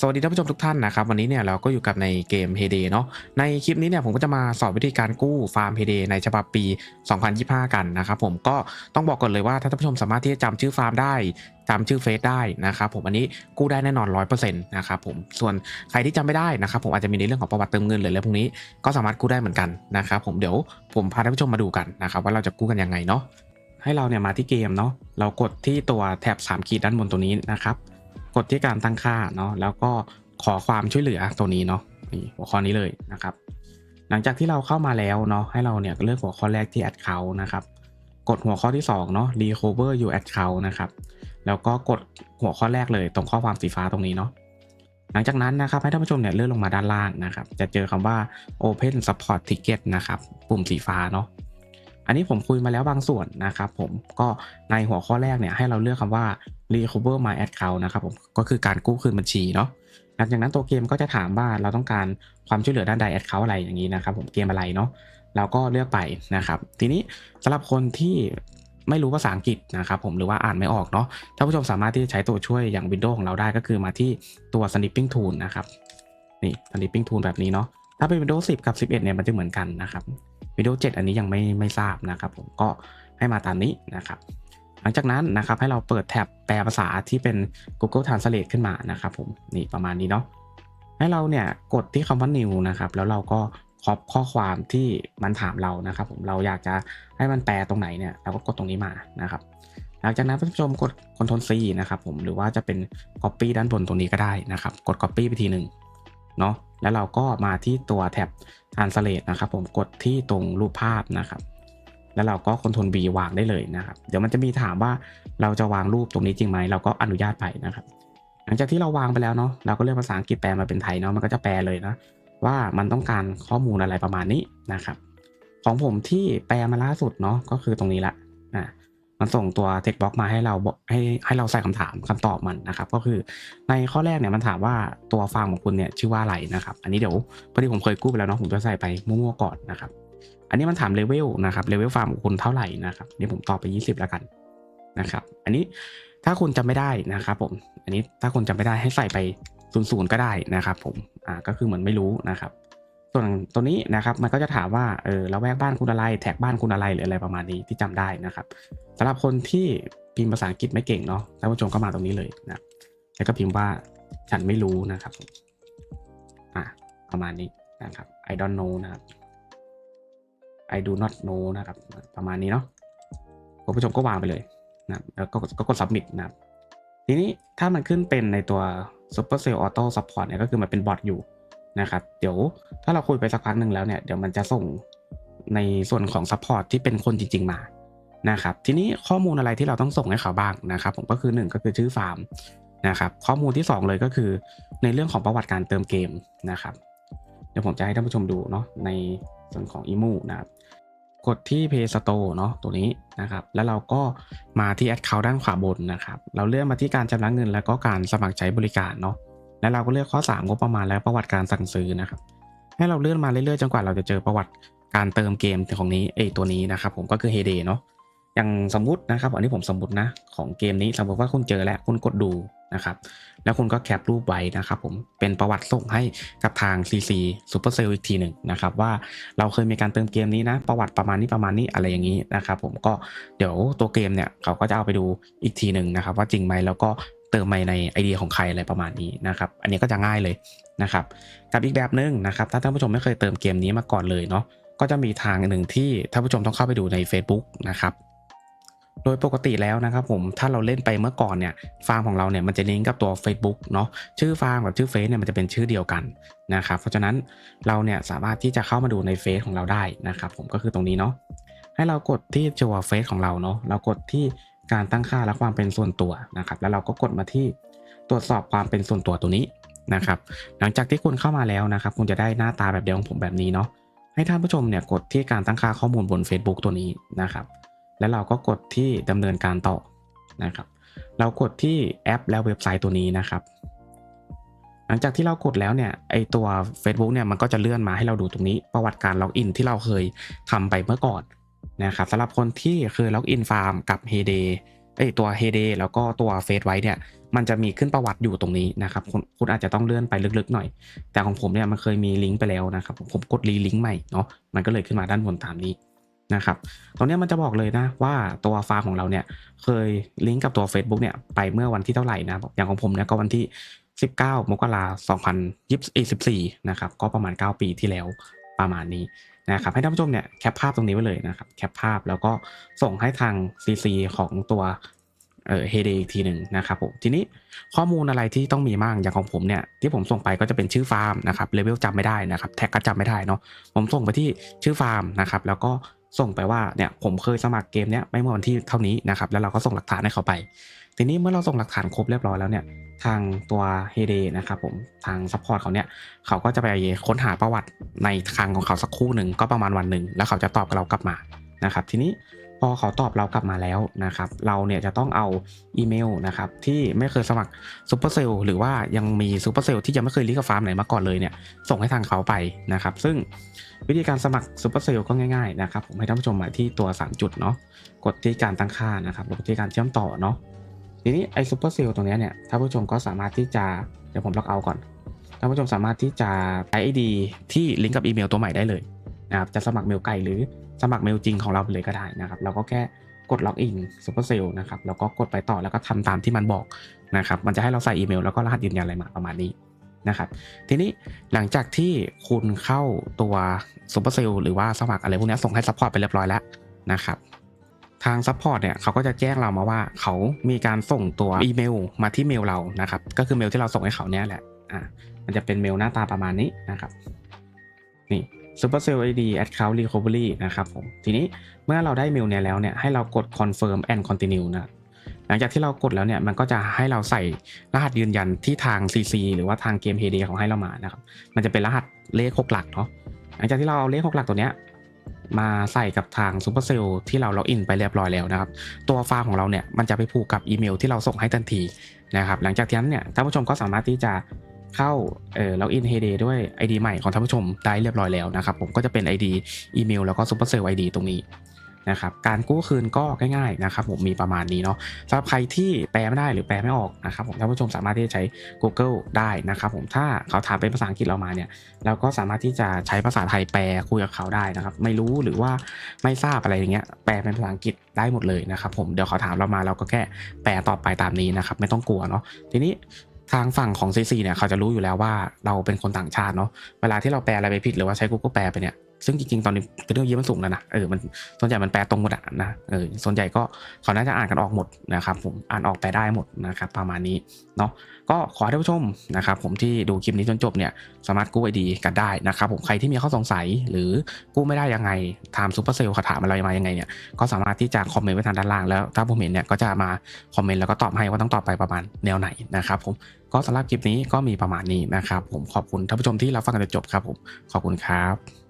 สวัสดีท่านผู้ชมทุกท่านนะครับวันนี้เนี่ยเราก็อยู่กับในเกม Heyday เนาะในคลิปนี้เนี่ยผมก็จะมาสอนวิธีการกู้ฟาร์ม Heyday ในฉบับปี 2025 กันนะครับผมก็ต้องบอกก่อนเลยว่าถ้าท่านผู้ชมสามารถที่จะจำชื่อฟาร์มได้จำชื่อเฟซได้นะครับผมอันนี้กู้ได้แน่นอน 100%นะครับผมส่วนใครที่จำไม่ได้นะครับผมอาจจะมีในเรื่องของประวัติเติมเงินหรืออะไรพวกนี้ก็สามารถกู้ได้เหมือนกันนะครับผมเดี๋ยวผมพาท่านผู้ชมมาดูกันนะครับว่าเราจะกู้กันยังไงเนาะให้เราเนี่ยมาที่เกมเนาะเรากดที่ตัวแถบ3ขีดด้านบนตัวนี้นะครับ กดที่การตั้งค่าเนาะแล้วก็ขอความช่วยเหลือตัวนี้เนาะนี่หัวข้อนี้เลยนะครับ หลังจากที่เราเข้ามาแล้วเนาะให้เราเนี่ยเลือกหัวข้อแรกที่ add account นะครับ กดหัวข้อที่2เนาะ recover your account นะครับ แล้วก็กดหัวข้อแรกเลยตรงข้อความสีฟ้าตรงนี้เนาะหลังจากนั้นนะครับให้ท่านผู้ชมเนี่ยเลื่อนลงมาด้านล่างนะครับ จะเจอคำว่า open support ticket นะครับปุ่มสีฟ้าเนาะอันนี้ผมคุยมาแล้วบางส่วนนะครับ ผมก็ในหัวข้อแรกเนี่ยให้เราเลือกคำว่า recover my account นะครับผมก็คือการกู้คืนบัญชีเนาะหลังจากนั้นตัวเกมก็จะถามว่าเราต้องการความช่วยเหลือด้านใด account อะไรอย่างนี้นะครับผมเกมอะไรเนาะเราก็เลือกไปนะครับ ทีนี้สำหรับคนที่ไม่รู้ภาษาอังกฤษนะครับผมหรือว่าอ่านไม่ออกเนาะท่านผู้ชมสามารถที่จะใช้ตัวช่วยอย่าง Windows ของเราได้ก็คือมาที่ตัว snipping tool นะครับนี่ snipping tool แบบนี้เนาะถ้าเป็น Windows 10 กับ 11เนี่ยมันจะเหมือนกันนะครับ Windows 7 อันนี้ยังไม่ไม่ทราบนะครับผมก็ให้มาตามนี้นะครับ ลังจากนั้นนะครับให้เราเปิดแท็บแปลภาษาที่เป็น Google Translate ขึ้นมานะครับผมนี่ประมาณนี้เนาะให้เราเนี่ยกดที่คำว่า new นะครับแล้วเราก็ครอบข้อความที่มันถามเรานะครับผมเราอยากจะให้มันแปลตรงไหนเนี่ยเราก็กดตรงนี้มานะครับหลังจากนั้นท่านผู้ชมกด Ctrl C นะครับผมหรือว่าจะเป็น Copy ด้านบนตรงนี้ก็ได้นะครับ กด Copy ไปทีหนึ่งเนาะแล้วเราก็มาที่ตัวแท็บ Translate นะครับผมกดที่ตรงรูปภาพนะครับ แล้วเราก็ Ctrl B วางได้เลยนะครับ เดี๋ยวมันจะมีถามว่าเราจะวางรูปตรงนี้จริงไหม เราก็อนุญาตไปนะครับ หลังจากที่เราวางไปแล้วเนาะ เราก็เลือกภาษาอังกฤษแปลมาเป็นไทยเนาะ มันก็จะแปลเลยนะว่ามันต้องการข้อมูลอะไรประมาณนี้นะครับ ของผมที่แปลมาล่าสุดเนาะ ก็คือตรงนี้ละ อะมันส่งตัว text box มาให้เราให้ให้เราใส่คำถามคำตอบมันนะครับ ก็คือในข้อแรกเนี่ยมันถามว่าตัวฟาร์มของคุณเนี่ยชื่อว่าอะไรนะครับ อันนี้เดี๋ยวพอดีผมเคยกู้ไปแล้วเนาะผมจะใส่ไปมั่วๆก่อนนะครับ อันนี้มันถามเลเวลนะครับเลเวลฟาร์มของคุณเท่าไหร่นะครับเนี่ผมตอบไป 20 แล้วกันนะครับ อันนี้ถ้าคุณจำไม่ได้นะครับผม อันนี้ถ้าคุณจำไม่ได้ให้ใส่ไปศูนย์ศูนย์ก็ได้นะครับผมอ่าก็คือเหมือนไม่รู้นะครับ ส่วนตัวนี้นะครับมันก็จะถามว่าเออเราแวกบ้านคุณอะไร แท็กบ้านคุณอะไรหรืออะไรประมาณนี้ที่จำได้นะครับสำหรับคนที่พิมพ์ภาษาอังกฤษไม่เก่งเนาะท่านผู้ชมก็มาตรงนี้เลยนะแล้วก็พิมพ์ว่าฉันไม่รู้นะครับอ่าประมาณนี้นะครับ I don't know นะครับ I do not know นะครับ ประมาณนี้เนาะคุณผู้ชมก็วางไปเลยนะแล้วก็ก็กด submit นะครับ ทีนี้ถ้ามันขึ้นเป็นในตัว Supercell Auto Support เนี่ยก็คือมันเป็นบอทอยู่นะครับ เดี๋ยวถ้าเราคุยไปสักพักหนึ่งแล้วเนี่ย เดี๋ยวมันจะส่งในส่วนของ Support ที่เป็นคนจริง ๆ มานะครับ ทีนี้ข้อมูลอะไรที่เราต้องส่งให้เขาบ้างนะครับ ผมก็คือ 1 ก็คือชื่อฟาร์มนะครับ ข้อมูลที่ 2 เลยก็คือในเรื่องของประวัติการเติมเกมนะครับ เดี๋ยวผมจะให้ท่านผู้ชมดูเนาะในส่วนของ Emu นะครับ กดที่ Play Store เนาะตัวนี้นะครับ แล้วเราก็มาที่ Account ด้านขวาบนนะครับ เราเลื่อนมาที่การชำระเงิน แล้วก็การสมัครใช้บริการเนาะ แล้วเราก็เลือกข้อ3งบประมาณและประวัติการสั่งซื้อนะครับ ให้เราเลื่อนมาเรื่อยๆจนกว่าเราจะเจอประวัติการเติมเกมของนี้เอตัวนี้นะครับ ผมก็คือ Heyday เนาะ อย่างสมมุตินะครับ อันนี้ผมสมมตินะของเกมนี้สมมติว่าคุณเจอแล้วคุณกดดูนะครับ แล้วคุณก็แคปรูปไว้นะครับผมเป็นประวัติส่งให้กับทาง CC Supercell อีกทีหนึ่งนะครับ ว่าเราเคยมีการเติมเกมนี้นะ ประวัติประมาณนี้ประมาณนี้อะไรอย่างนี้นะครับผมก็เดี๋ยวตัวเกมเนี่ยเขาก็จะเอาไปดูอีกทีหนึ่งนะครับ ว่าจริงไหมแล้วก็เติมไปในไอเดียของใครอะไรประมาณนี้นะครับ อันนี้ก็จะง่ายเลยนะครับกับอีกแบบหนึ่งนะครับ ถ้าท่านผู้ชมไม่เคยเติมเกมนี้มาก่อนเลยเนาะก็จะมีทางหนึ่งที่ท่านผู้ชมต้องเข้าไปดูใน Facebook นะครับ โดยปกติแล้วนะครับผมถ้าเราเล่นไปเมื่อก่อนเนี่ยฟาร์มของเราเนี่ยมันจะลิงก์กับตัว Facebook เนาะชื่อฟาร์มกับชื่อเฟซเนี่ยมันจะเป็นชื่อเดียวกันนะครับเพราะฉะนั้นเราเนี่ยสามารถที่จะเข้ามาดูในเฟซของเราได้นะครับผมก็คือตรงนี้เนาะให้เรากดที่ตัวเฟซของเราเนาะเรากดที่การตั้งค่าและความเป็นส่วนตัวนะครับแล้วเราก็กดมาที่ตรวจสอบความเป็นส่วนตัวตัวนี้นะครับหลังจากที่คุณเข้ามาแล้วนะครับคุณจะได้หน้าตาแบบเดียวของผมแบบนี้เนาะให้ท่านผู้ชมเนี่ยกดที่การตั้งค่าข้อมูลบน Facebook ตัวนี้นะครับ แล้วเราก็กดที่ดำเนินการต่อนะครับ เรากดที่แอปและเว็บไซต์ตัวนี้นะครับ หลังจากที่เรากดแล้วเนี่ยไอตัว Facebook เนี่ยมันก็จะเลื่อนมาให้เราดูตรงนี้ประวัติการล็อกอินที่เราเคยทำไปเมื่อก่อนนะครับสำหรับคนที่เคยล็อกอินฟาร์มกับ Heyday เอตัว Heyday แล้วก็ตัว Face ไว้เนี่ยมันจะมีขึ้นประวัติอยู่ตรงนี้นะครับคุณคุณอาจจะต้องเลื่อนไปลึกๆหน่อย แต่ของผมเนี่ยมันเคยมีลิงก์ไปแล้วนะครับผมกดรีลิงก์ใหม่เนาะมันก็เลยขึ้นมาด้านบนตามนี้ นะครับตรงนี้มันจะบอกเลยนะว่าตัวฟาร์มของเราเนี่ยเคยลิงก์กับตัว Facebook เนี่ยไปเมื่อวันที่เท่าไหร่นะอย่างของผมเนี่ยก็วันที่ 19 มกราคม2024นะครับก็ประมาณ 9 ปีที่แล้วประมาณนี้นะครับให้ท่านผู้ชมเนี่ยแคปภาพตรงนี้ไว้เลยนะครับแคปภาพแล้วก็ส่งให้ทาง CC ของตัวเอ่อ Heyday อีกทีหนึ่งนะครับผมทีนี้ข้อมูลอะไรที่ต้องมีบ้างอย่างของผมเนี่ยที่ผมส่งไปก็จะเป็นชื่อฟาร์มนะครับเลเวลจำไม่ได้นะครับแท็กก็จำไม่ได้เนาะผมส่งไปที่ชื่อฟาร์มนะครับแล้วก็ ส่งไปว่าเนี่ยผมเคยสมัครเกมเนี้ยไม่เมื่อวันที่เท่านี้นะครับแล้วเราก็ส่งหลักฐานให้เขาไป ทีนี้เมื่อเราส่งหลักฐานครบเรียบร้อยแล้วเนี่ยทางตัวเฮเดนะครับผมทางซัพพอร์ตเขาเนี่ยเขาก็จะไปค้นหาประวัติในทางของเขาสักครู่หนึ่งก็ประมาณวันหนึ่งแล้วเขาจะตอบกับเรากลับมานะครับทีนี้ พอเขาตอบเรากลับมาแล้วนะครับ เราเนี่ยจะต้องเอาอีเมลนะครับที่ไม่เคยสมัครซูเปอร์เซลหรือว่ายังมีซูเปอร์เซลที่ยังไม่เคยลิงก์กับฟาร์มไหนมาก่อนเลยเนี่ยส่งให้ทางเขาไปนะครับ ซึ่งวิธีการสมัครซูเปอร์เซลก็ง่ายๆนะครับผมให้ท่านผู้ชมมาที่ตัว 3 จุดเนาะกดที่การตั้งค่านะครับแล้วก็ที่การเชื่อมต่อเนาะทีนี้ไอซูเปอร์เซลตรงนี้เนี่ยท่านผู้ชมก็สามารถที่จะเดี๋ยวผมล็อกเอาก่อนท่านผู้ชมสามารถที่จะใช้ ID ที่ลิงก์กับอีเมลตัวใหม่ได้เลย นะครับจะสมัครเมลไก่หรือสมัครเมลจริงของเราเลยก็ได้นะครับ เราก็แค่กดล็อกอินซูเปอร์เซลนะครับแล้วก็กดไปต่อแล้วก็ทำตามที่มันบอกนะครับมันจะให้เราใส่อีเมลแล้วก็รหัสยืนยันอะไรมาประมาณนี้นะครับทีนี้หลังจากที่คุณเข้าตัวซูเปอร์เซลหรือว่าสมัครอะไรพวกนี้ส่งให้ซัพพอร์ตไปเรียบร้อยแล้วนะครับทางซัพพอร์ตเนี่ยเขาก็จะแจ้งเรามาว่าเขามีการส่งตัวอีเมลมาที่เมลเรานะครับก็คือเมลที่เราส่งให้เขาเนี่ยแหละอะมันจะเป็นเมลหน้าตาประมาณนี้นะครับนี่ Supercell ID Account Recovery นะครับผม ทีนี้เมื่อเราได้เมลเนี่ยแล้วเนี่ยให้เรากด Confirm and Continue นะหลังจากที่เรากดแล้วเนี่ยมันก็จะให้เราใส่รหัสยืนยันที่ทาง CC หรือว่าทางเกม Heyday เขาให้เรามานะครับ มันจะเป็นรหัสเลข6หลักเนาะหลังจากที่เราเอาเลข6หลักตัวเนี้ยมาใส่กับทาง Supercell ที่เราล็อกอินไปเรียบร้อยแล้วนะครับ ตัวไฟล์ของเราเนี่ยมันจะไปผูกกับอีเมลที่เราส่งให้ทันทีนะครับ หลังจากนั้นเนี่ยท่านผู้ชมก็สามารถที่จะ เข้าเอ่อล็อกอิน Heyday ด้วย ID ใหม่ของท่านผู้ชมได้เรียบร้อยแล้วนะครับ ผมก็จะเป็น ID อีเมลแล้วก็ Supercell ID ตรงนี้นะครับการกู้คืนก็ง่ายๆนะครับผมมีประมาณนี้เนาะสำหรับใครที่แปลไม่ได้หรือแปลไม่ออกนะครับผมท่านผู้ชมสามารถที่จะใช้ Google ได้นะครับผมถ้าเขาถามเป็นภาษาอังกฤษเรามาเนี่ยเราก็สามารถที่จะใช้ภาษาไทยแปลคุยกับเขาได้นะครับไม่รู้หรือว่าไม่ทราบอะไรอย่างเงี้ยแปลเป็นภาษาอังกฤษได้หมดเลยนะครับผมเดี๋ยวเขาถามเรามาเราก็แค่แปลตอบไปตามนี้นะครับไม่ต้องกลัวเนาะทีนี้ ทางฝั่งของ CC เนี่ยเขาจะรู้อยู่แล้วว่าเราเป็นคนต่างชาติเนาะเวลาที่เราแปลอะไรไปผิดหรือว่าใช้ Google แปลไปเนี่ย ซึ่งจริงๆ ตอนนี้เทคโนโลยีมันสูงแล้วนะ เออ มันส่วนใหญ่มันแปลตรงหมดอะนะ เออ ส่วนใหญ่ก็เขาน่าจะอ่านกันออกหมดนะครับผม อ่านออกแปลได้หมดนะครับ ประมาณนี้เนาะ ก็ขอให้ท่านผู้ชมนะครับผมที่ดูคลิปนี้จนจบเนี่ย สามารถกู้ไอดีกันได้นะครับผม ใครที่มีข้อสงสัยหรือกู้ไม่ได้ยังไงถามซูเปอร์เซลเขาถามอะไรมายังไงเนี่ย ก็สามารถที่จะคอมเมนต์ไว้ทางด้านล่างแล้ว ถ้าผมเห็นเนี่ยก็จะมาคอมเมนต์แล้วก็ตอบให้ว่าต้องตอบไปประมาณแนวไหนนะครับผม ก็สำหรับคลิปนี้ก็มีประมาณนี้นะครับผม ขอบคุณท่านผู้ชมที่รับฟังกันจนจบครับผม ขอบคุณครับ